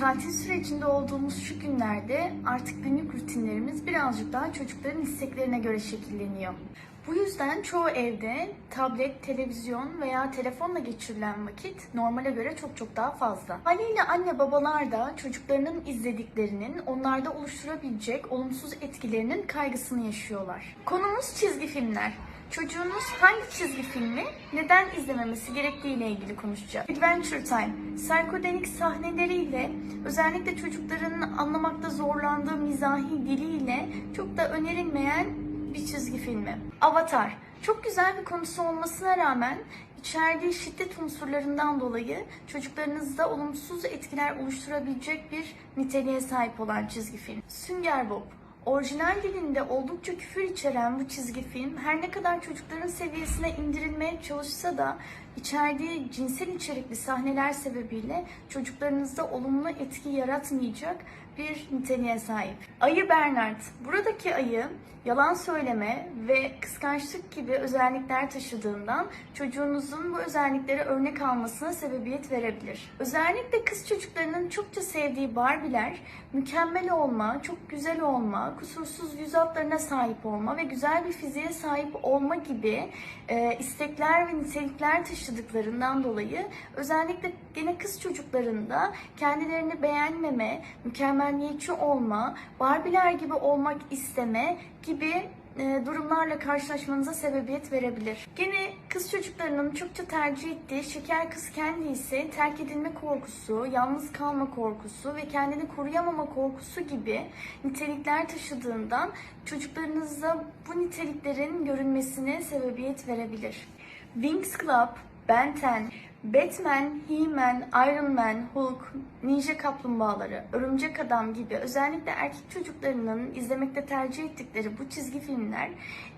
Tatil sürecinde olduğumuz şu günlerde artık günlük rutinlerimiz birazcık daha çocukların isteklerine göre şekilleniyor. Bu yüzden çoğu evde tablet, televizyon veya telefonla geçirilen vakit normale göre çok çok daha fazla. Haliyle anne babalar da çocuklarının izlediklerinin onlarda oluşturabilecek olumsuz etkilerinin kaygısını yaşıyorlar. Konumuz çizgi filmler. Çocuğunuz hangi çizgi filmi neden izlememesi gerektiği ile ilgili konuşacağız. Adventure Time, psikodelik sahneleriyle özellikle çocukların anlamakta zorlandığı mizahi diliyle çok da önerilmeyen bir çizgi filmi. Avatar, çok güzel bir konusu olmasına rağmen içerdiği şiddet unsurlarından dolayı çocuklarınızda olumsuz etkiler oluşturabilecek bir niteliğe sahip olan çizgi film. Sünger Bob, Orijinal dilinde oldukça küfür içeren bu çizgi film her ne kadar çocukların seviyesine indirilmeye çalışsa da içerdiği cinsel içerikli sahneler sebebiyle çocuklarınızda olumlu etki yaratmayacak bir niteliğe sahip. Ayı Bernard. Buradaki ayı yalan söyleme ve kıskançlık gibi özellikler taşıdığından çocuğunuzun bu özelliklere örnek almasına sebebiyet verebilir. Özellikle kız çocuklarının çokça sevdiği Barbie'ler mükemmel olma, çok güzel olma, kusursuz yüz hatlarına sahip olma ve güzel bir fiziğe sahip olma gibi e, istekler ve nitelikler taşıdıklarından dolayı özellikle gene kız çocuklarında kendilerini beğenmeme, mükemmeliyetçi olma, Barbie'ler gibi olmak isteme gibi durumlarla karşılaşmanıza sebebiyet verebilir. Gene kız çocuklarının çokça tercih ettiği şeker kız kendi ise terk edilme korkusu, yalnız kalma korkusu ve kendini koruyamama korkusu gibi nitelikler taşıdığından çocuklarınızda bu niteliklerin görünmesine sebebiyet verebilir. Wings Club, Ben 10, Batman, He-Man, Iron Man, Hulk, Ninja Kaplumbağaları, Örümcek Adam gibi özellikle erkek çocuklarının izlemekte tercih ettikleri bu çizgi filmler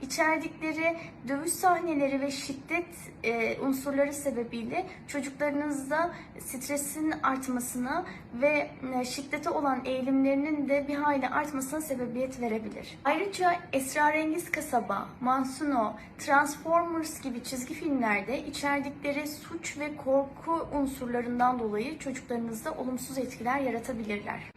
içerdikleri dövüş sahneleri ve şiddet e, unsurları sebebiyle çocuklarınızda stresin artmasına ve e, şiddete olan eğilimlerinin de bir hayli artmasına sebebiyet verebilir. Ayrıca Esrarengiz Kasaba, Mansuno, Transformers gibi çizgi filmlerde içerdikleri suç korku unsurlarından dolayı çocuklarınızda olumsuz etkiler yaratabilirler.